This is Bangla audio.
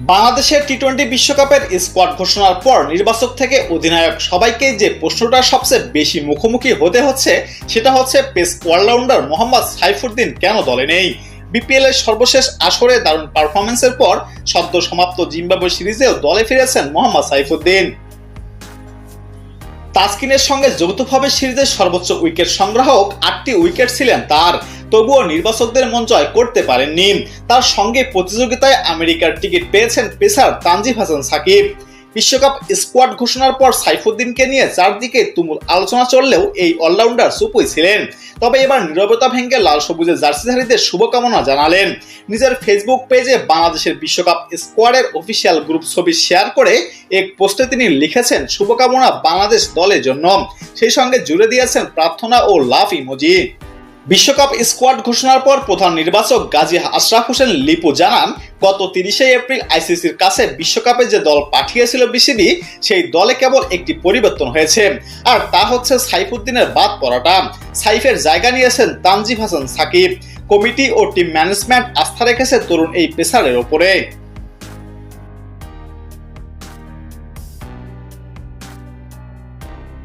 বাংলাদেশের টি টোয়েন্টি বিশ্বকাপের স্কোয়াড ঘোষণার পর নির্বাচক থেকে অধিনায়ক সবাইকে যে প্রশ্নটা সবচেয়ে বেশি মুখোমুখি হতে হচ্ছে, সেটা হচ্ছে পেস অলরাউন্ডার মোহাম্মদ সাইফুদ্দিন কেন দলে নেই? বিপিএল এর সর্বশেষ আসরে দারুণ পারফরমেন্সের পর সদ্য সমাপ্ত জিম্বাবুয়ে সিরিজেও দলে ফিরেছেন মোহাম্মদ সাইফুদ্দিন। তাসকিনের সঙ্গে যৌথভাবে সিরিজের সর্বোচ্চ উইকেট সংগ্রাহক আটটি উইকেট ছিলেন তার। তবুও নির্বাচকদের মন জয় করতে পারেননি। তার সঙ্গে প্রতিযোগিতায় আমেরিকার টিকিট পেয়েছেন পেসার তানজিব হাসান সাকিব। বিশ্বকাপ স্কোয়াড ঘোষণার পর সাইফুদ্দিনকে নিয়ে চারদিকে তুমুল আলোচনা চললেও এই অলরাউন্ডার সুপুই ছিলেন। তবে এবার নীরবতা ভেঙে লাল সবুজের জার্সিধারীদের শুভকামনা জানালেন। নিজের ফেসবুক পেজে বাংলাদেশের বিশ্বকাপ স্কোয়াডের অফিসিয়াল গ্রুপ ছবি শেয়ার করে এক পোস্টে তিনি লিখেছেন, শুভকামনা বাংলাদেশ দলের জন্য। সেই সঙ্গে জুড়ে দিয়েছেন প্রার্থনা ও লাভ ইমোজি। বিশ্বকাপ স্কোয়াড ঘোষণার পর প্রধান নির্বাচক গাজী আশরাফ হোসেন লিপু জানান, গত তিরিশে এপ্রিল আইসিসির কাছে বিশ্বকাপে যে দল পাঠিয়েছিল বিসিবি, সেই দলে কেবল একটি পরিবর্তন হয়েছে। আর তা হচ্ছে সাইফুদ্দিনের বাদ পড়াটা। সাইফের জায়গা নিয়েছেন তানজিব হাসান সাকিব। কমিটি ও টিম ম্যানেজমেন্ট আস্থা রেখেছে তরুণ এই পেসারের ওপরে।